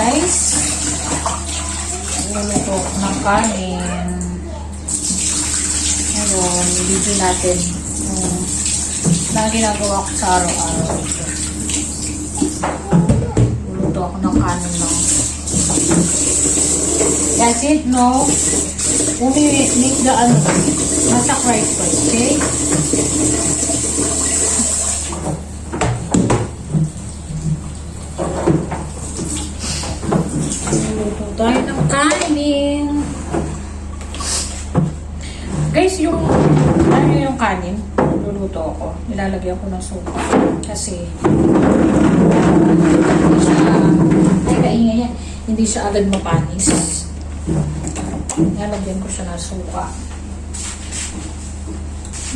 Guys! Niluluto ko ng kanin. Ngayon, video natin um, na ginagawa ko sa araw-araw. Luluto ako ng kanin no. That's it, no? Only make the ano, masak rice first, okay? Luluto tayo ng kanin. Guys, yung ano yung kanin, luluto ako. Nilalagyan ko ng suka. Kasi hindi siya, ay kaingay yan, hindi siya agad mapanis. Nilalagyan ko siya ng suka.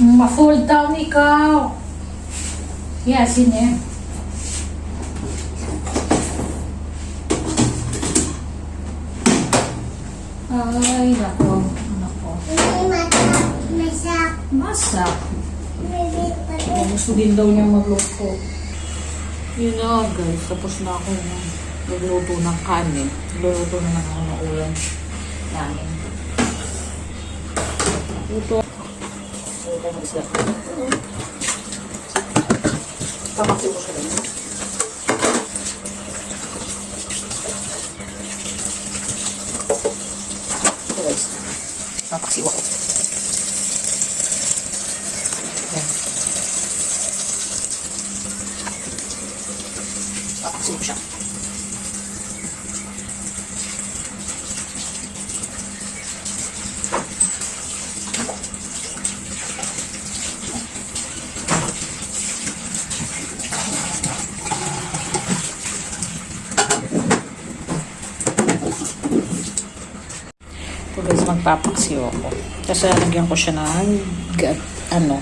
Ma-fall down ikaw. Yes, in there. Ay, nako. Masak. Oh, gusto din daw niya magluto. Yun na guys, tapos na ako na nagluto ng kanin. Nagluluto na lang ako ng ulam namin. Luto. Luto ng isla. Papaksi ko siya rin. Ito guys. Ito guys, ako. Tapos lalagyan ko siya ng ano,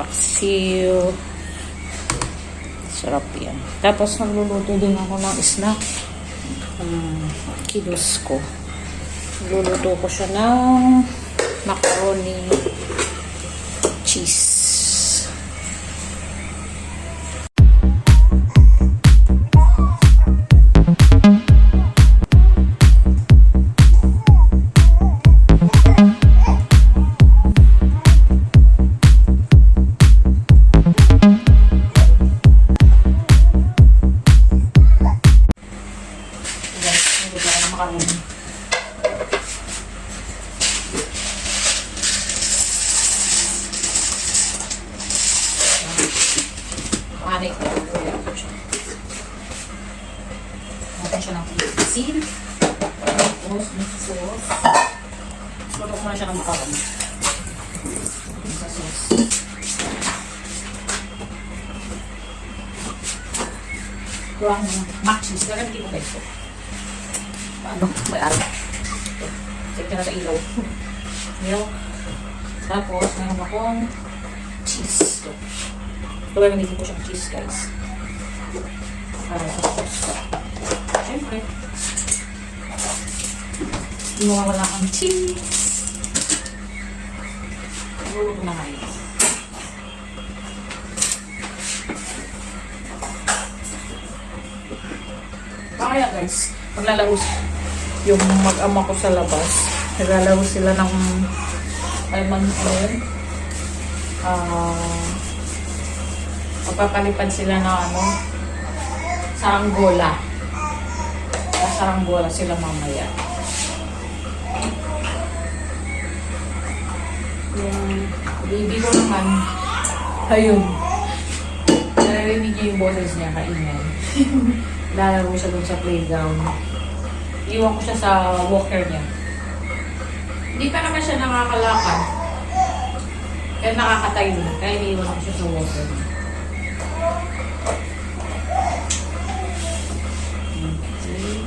paksiw. Sarap yan. Tapos nagluluto din ako ng snack. Um, kilos ko. Nagluluto ko siya ng macaroni cheese. Siya. Natin siya ng asin. Tapos, may sauce. Luto ko na siya ng macaroni. Sa sauce. Kuha ko ng mac cheese. Gagamitin ko guys ko. Paano? May araw. Check na sa ilaw. Milk. Tapos, meron akong cheese. Ito. Gagamitin ko siyang cheese guys. Para sa sauce. Siyempre. Mawawala ang cheese. Luluto na ngayon. Kaya guys, maglalaro yung mag-ama ko sa labas. Naglalaro sila ng ano yun? Ah, magpapalipad sila ng ano, saranggola. Sa saranggola sila mamaya. Yung baby ko naman, ayun, narinig niya yung boses niya, kaingay. Lalaro siya dun sa playground. Iwan ko siya sa walker niya. Hindi pa naman siya nakakalakad. Kaya nakakatayo na. Kaya iniwan ko siya sa walker niya. Okay.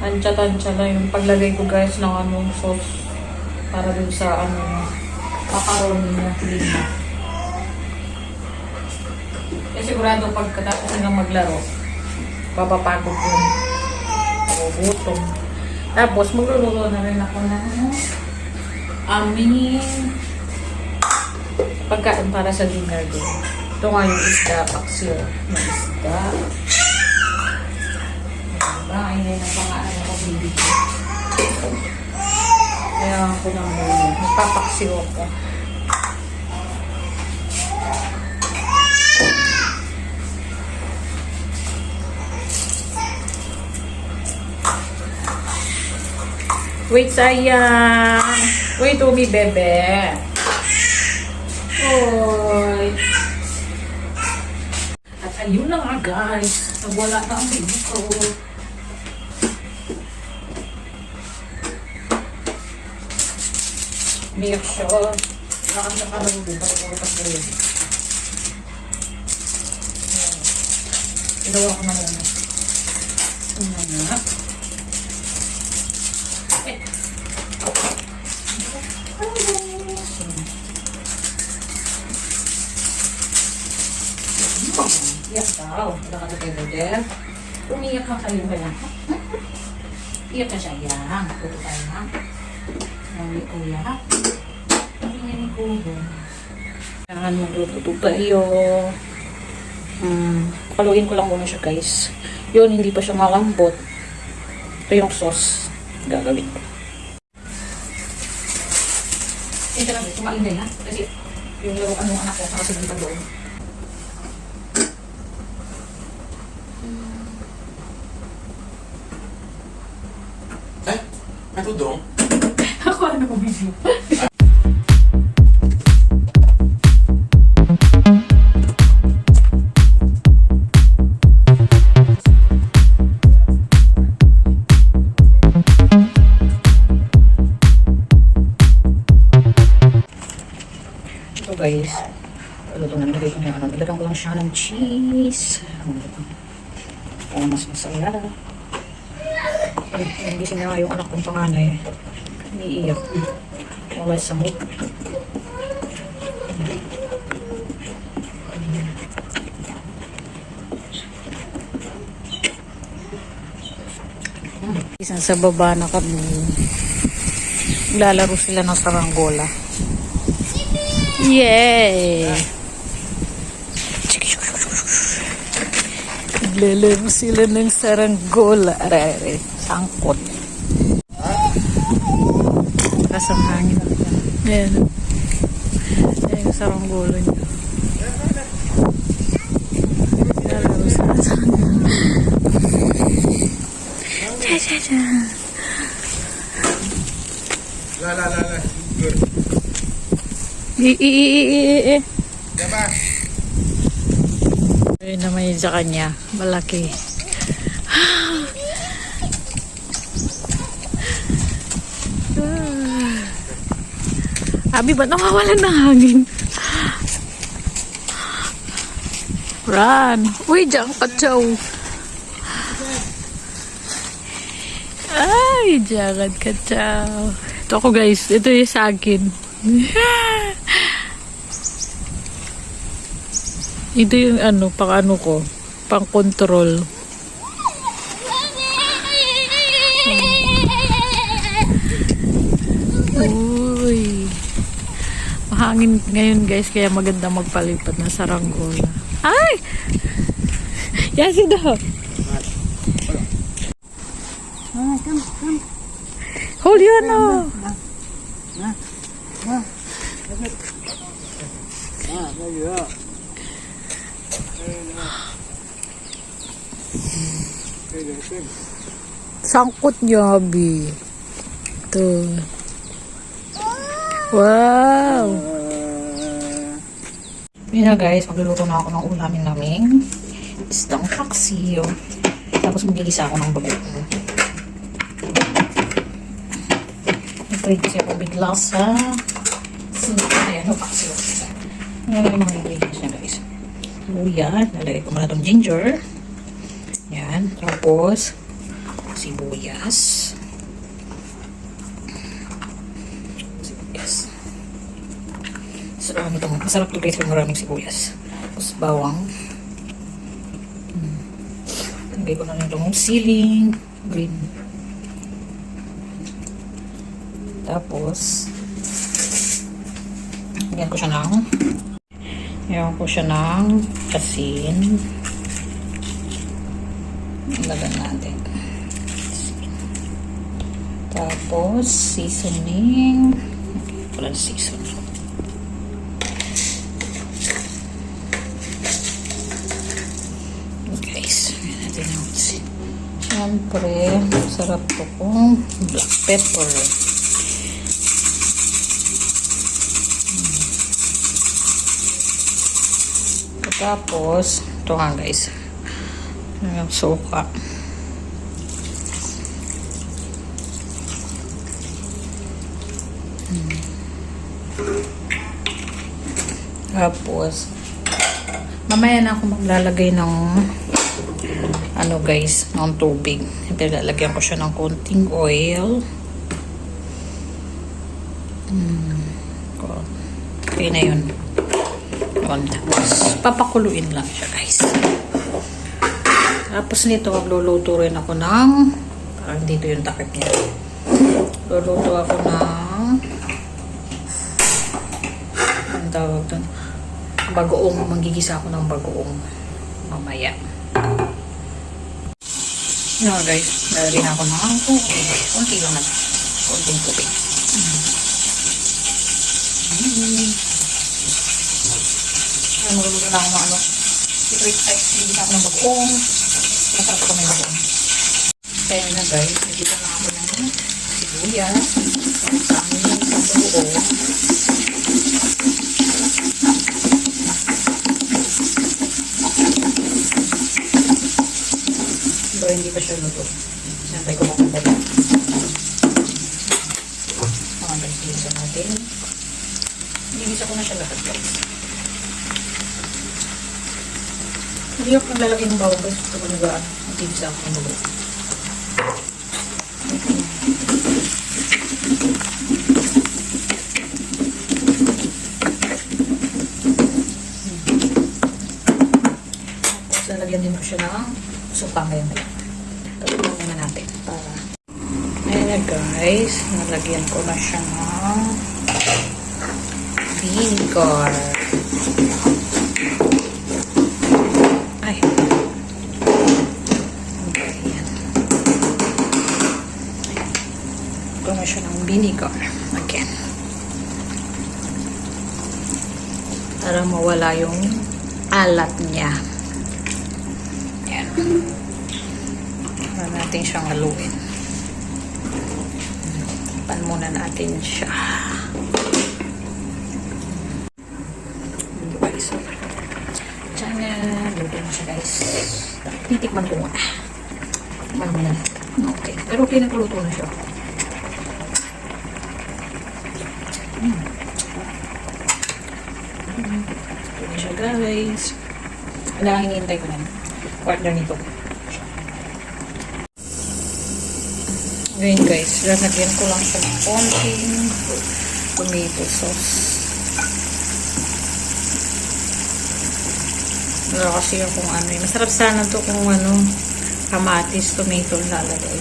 Tansya-tansya na yung paglagay ko guys ng anong sauce para dun sa ano macaroni na lima. Eh sigurado pagkatapos nilang maglaro, papapagod yun. Magugutom. Tapos magluluto na rin ako ng aming pagkain para sa dinner din. Ito nga yung isda, paksiw na isda. Diba? Ayun na yung pangalan ko, baby. Kaya ako na muna. Magpapaksiw ako. Wait, sayang. Wait, Umi, bebe. Oy. At ayun na nga, guys. Nagwala na ang baby ko. Umiyak siya. Lakas na parang hindi pa rin ako yun. Ginawa ko na muna. Ano nga. Iyak daw. Wala ka na kayo, Roger. Umiyak ka kayo ba yan? Iyak na siya. Yan. Puto tayo na. Kuya. Ang ingay ni Kubo. Yan, magluto tayo. Hmm, paluin ko lang muna siya, guys. Yun, hindi pa siya malambot. Ito yung sauce. Gagawin ko. Ito lang, kumain din ha. Kasi yung laruan ng anak ko, nakasigil pa doon. Eh, may tudong? Ako ano video? Ito guys, ano ito nalagay ko na ano, nilagyan ko lang siya ng cheese. Ano? Para mas masaya. Ay, hindi sinara yung anak kong panganay. Umiiyak. Wala sa mood. Isang sa baba na kami. Lalaro sila ng saranggola. Yay! Lalaro sila ng saranggola. Are, are, sangkot. Lakas ang hangin. Ayan. Ayan yung saranggola niya. Lalaro sila ng saranggola. Cha, cha, cha. La, la, la, la. Good. I, i, i, i, i, i. Diba? Ayun naman yun sa kanya. Malaki. Abi, ba't nawawalan ng hangin? Run! Uy, diyan ka, chow. Ay, diyan ka, chow. Ito ako, guys. Ito yung sa akin. Ito yung ano, pang ano ko, pang control. Mahangin ngayon guys, kaya maganda magpalipat na saranggola. Ay! Yasi daw. Hold you ano. Sangkot niya, Abi. Wow! Yun na guys, magluluto na ako ng ulamin namin. Isdang paksiyo. Tapos magigisa ako ng bagoong. Nag-trade kasi ako bigla sa Ayan, no, paksiyo. Ayan yung mga ingredients niya guys. Luya, nalagay ko muna itong ginger. Yan, tapos. Sibuyas. So, ano ito? Masarap to guys kung maraming sibuyas. Tapos bawang. Hmm. Lagay ko na rin itong siling. Green. Tapos, Lagyan ko siya ng Lagyan ko siya ng asin. Lagyan natin. Tapos, seasoning. Wala seasoning. Guys, lagyan natin yung asin. Siyempre, sarap to kung black pepper. Tapos, ito nga guys. Yung suka. Hmm. Tapos, mamaya na ako maglalagay ng ano guys, ng tubig. Lalagyan ko siya ng konting oil. Hmm. Okay na yun. Yun. Tapos, papakuluin lang siya, guys. Tapos nito, magluluto rin ako ng, parang dito yung takip niya. Luluto ako ng, ang tawag doon, bagoong, magigisa ako ng bagoong mamaya. Yun guys, lalagyan ako ng tubig. Kunti lang naman. Kunting tubig. Mm. Ay, magluluto na ako ng ano. Secret type. Hindi na ako ng bagoong. Masarap ko may bagoong. Kaya na guys, nagkita na ako ng sibuyas. Sa yung isang bagoong. Pero hindi pa siya luto. Siyempre ko makapag. Mga gisa natin. Gigisa ko na siya lahat guys. Hindi ako naglalagay ng bawang guys. Gusto ko nagaan. Gigisa ako ng bawang. Lalagyan din ko siya ng suka ngayon. Tapos muna natin para Ayan na guys, nalagyan ko na siya ng vinegar. Ay. Ayan. Ko na siya ng vinegar. Again. Para mawala yung alat niya. Ayan. Natin siyang haluin. Pan muna natin siya. Guys. Tiyana. Luto na siya guys. Titikman ko muna. Tikman muna. Okay. Pero okay na luto na siya. Mm. Ito na siya guys. Ang hinihintay ko na? Partner nito. Ngayon guys, lalagyan ko lang siya ng konting tomato sauce. Wala kasi yung kung ano eh. Masarap sana to kung ano, kamatis, tomato lalagay.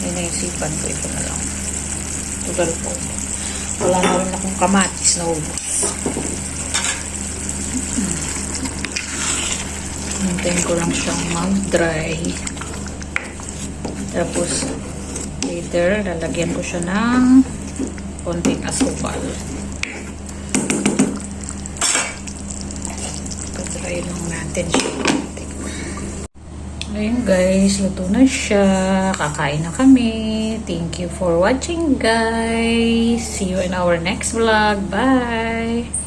May naisipan ko ito na lang. Tugal po. Wala na rin akong kamatis na ubos. Hintayin ko lang siyang mag-dry. Tapos, later, lalagyan ko siya ng konting asukal. Patry lang natin siya. Ayun guys, luto na siya. Kakain na kami. Thank you for watching guys. See you in our next vlog. Bye!